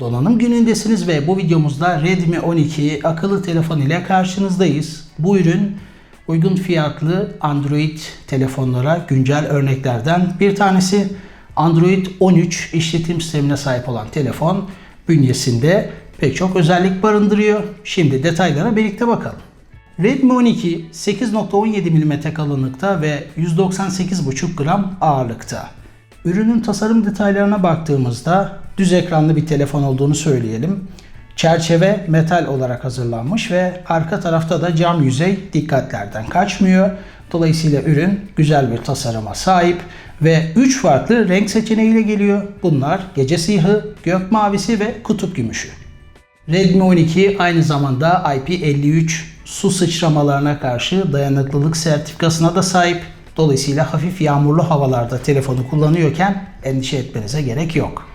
Donanım günündesiniz ve bu videomuzda Redmi 12 akıllı telefon ile karşınızdayız. Bu ürün uygun fiyatlı Android telefonlara güncel örneklerden bir tanesi. Android 13 işletim sistemine sahip olan telefon bünyesinde pek çok özellik barındırıyor. Şimdi detaylara birlikte bakalım. Redmi 12 8.17 mm kalınlıkta ve 198,5 gram ağırlıkta. Ürünün tasarım detaylarına baktığımızda düz ekranlı bir telefon olduğunu söyleyelim. Çerçeve metal olarak hazırlanmış ve arka tarafta da cam yüzey dikkatlerden kaçmıyor. Dolayısıyla ürün güzel bir tasarıma sahip ve 3 farklı renk seçeneğiyle geliyor. Bunlar gece siyahı, gök mavisi ve kutup gümüşü. Redmi 12 aynı zamanda IP53 su sıçramalarına karşı dayanıklılık sertifikasına da sahip. Dolayısıyla hafif yağmurlu havalarda telefonu kullanıyorken endişe etmenize gerek yok.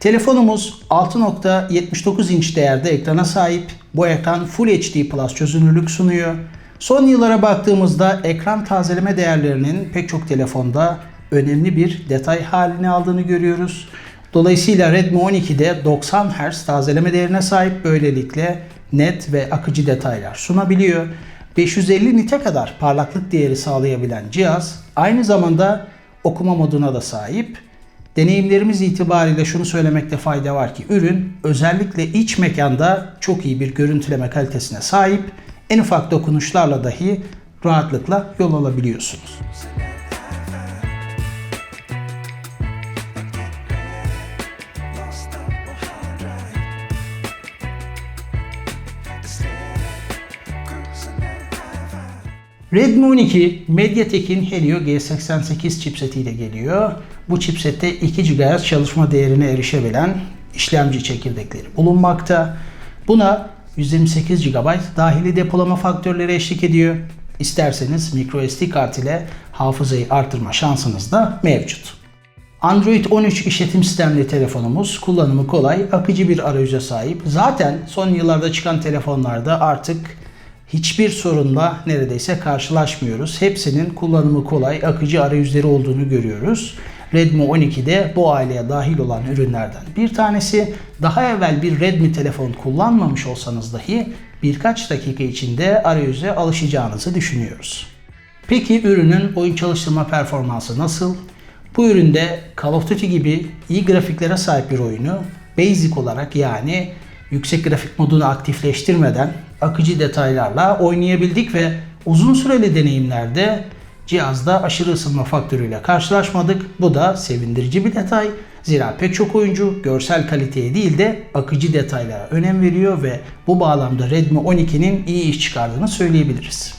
Telefonumuz 6.79 inç değerde ekrana sahip. Bu ekran Full HD Plus çözünürlük sunuyor. Son yıllara baktığımızda ekran tazeleme değerlerinin pek çok telefonda önemli bir detay halini aldığını görüyoruz. Dolayısıyla Redmi 12'de 90 Hz tazeleme değerine sahip böylelikle net ve akıcı detaylar sunabiliyor. 550 nite kadar parlaklık değeri sağlayabilen cihaz aynı zamanda okuma moduna da sahip. Deneyimlerimiz itibariyle şunu söylemekte fayda var ki ürün özellikle iç mekanda çok iyi bir görüntüleme kalitesine sahip. En ufak dokunuşlarla dahi rahatlıkla yol alabiliyorsunuz. Redmi 12 MediaTek'in Helio G88 chipsetiyle geliyor. Bu chipsette 2 GHz çalışma değerine erişebilen işlemci çekirdekleri bulunmakta. Buna 128 GB dahili depolama faktörleri eşlik ediyor. İsterseniz microSD kart ile hafızayı artırma şansınız da mevcut. Android 13 işletim sistemli telefonumuz kullanımı kolay, akıcı bir arayüze sahip. Zaten son yıllarda çıkan telefonlarda artık hiçbir sorunla neredeyse karşılaşmıyoruz. Hepsinin kullanımı kolay, akıcı arayüzleri olduğunu görüyoruz. Redmi 12 de bu aileye dahil olan ürünlerden bir tanesi. Daha evvel bir Redmi telefon kullanmamış olsanız dahi birkaç dakika içinde arayüze alışacağınızı düşünüyoruz. Peki ürünün oyun çalıştırma performansı nasıl? Bu üründe Call of Duty gibi iyi grafiklere sahip bir oyunu basic olarak yani yüksek grafik modunu aktifleştirmeden akıcı detaylarla oynayabildik ve uzun süreli deneyimlerde cihazda aşırı ısınma faktörüyle karşılaşmadık. Bu da sevindirici bir detay. Zira pek çok oyuncu görsel kaliteye değil de akıcı detaylara önem veriyor ve bu bağlamda Redmi 12'nin iyi iş çıkardığını söyleyebiliriz.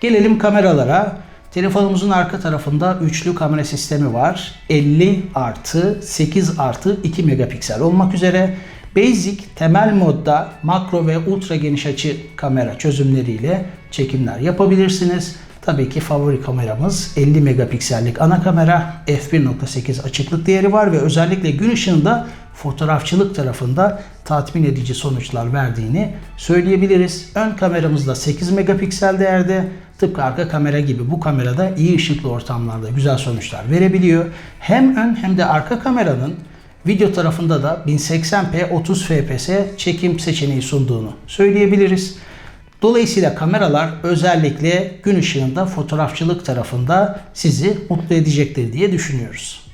Gelelim kameralara. Telefonumuzun arka tarafında üçlü kamera sistemi var. 50 artı 8 artı 2 megapiksel olmak üzere. Basic temel modda makro ve ultra geniş açı kamera çözümleriyle çekimler yapabilirsiniz. Tabii ki favori kameramız 50 megapiksellik ana kamera, f1.8 açıklık değeri var ve özellikle gün ışığında fotoğrafçılık tarafında tatmin edici sonuçlar verdiğini söyleyebiliriz. Ön kameramız da 8 megapiksel değerde. Tıpkı arka kamera gibi bu kamerada iyi ışıklı ortamlarda güzel sonuçlar verebiliyor. Hem ön hem de arka kameranın video tarafında da 1080p 30 fps çekim seçeneği sunduğunu söyleyebiliriz. Dolayısıyla kameralar özellikle gün ışığında fotoğrafçılık tarafında sizi mutlu edecektir diye düşünüyoruz.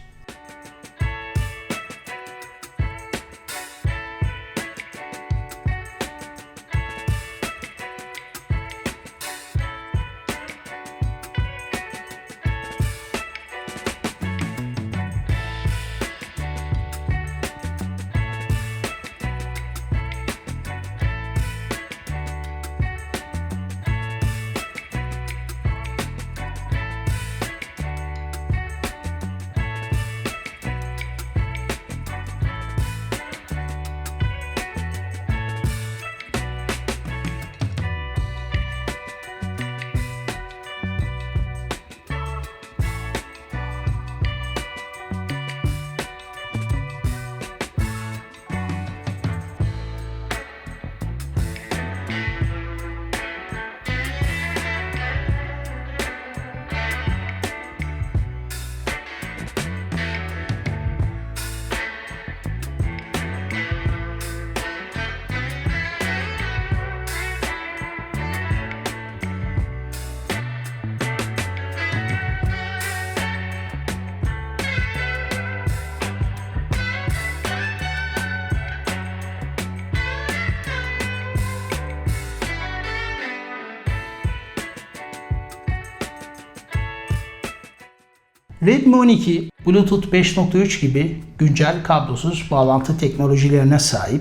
Redmi 12 Bluetooth 5.3 gibi güncel kablosuz bağlantı teknolojilerine sahip.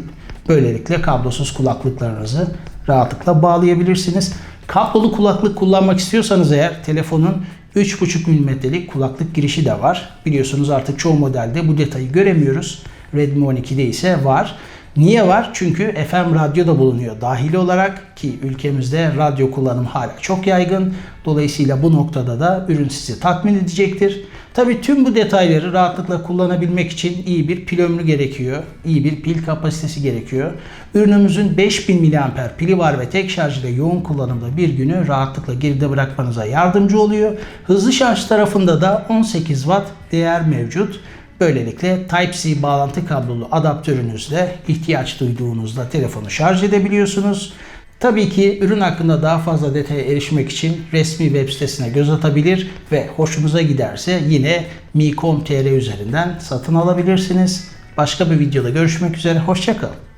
Böylelikle kablosuz kulaklıklarınızı rahatlıkla bağlayabilirsiniz. Kablolu kulaklık kullanmak istiyorsanız eğer telefonun 3.5 mm'lik kulaklık girişi de var. Biliyorsunuz artık çoğu modelde bu detayı göremiyoruz. Redmi 12'de ise var. Niye var? Çünkü FM radyo da bulunuyor dahili olarak ki ülkemizde radyo kullanım hala çok yaygın. Dolayısıyla bu noktada da ürün sizi tatmin edecektir. Tabii tüm bu detayları rahatlıkla kullanabilmek için iyi bir pil ömrü gerekiyor. iyi bir pil kapasitesi gerekiyor. Ürünümüzün 5000 mAh pili var ve tek şarj ile yoğun kullanımda bir günü rahatlıkla geride bırakmanıza yardımcı oluyor. Hızlı şarj tarafında da 18 Watt değer mevcut. Böylelikle Type-C bağlantı kablolu adaptörünüzle ihtiyaç duyduğunuzda telefonu şarj edebiliyorsunuz. Tabii ki ürün hakkında daha fazla detaya erişmek için resmi web sitesine göz atabilir ve hoşunuza giderse yine mi.com.tr üzerinden satın alabilirsiniz. Başka bir videoda görüşmek üzere, hoşçakalın.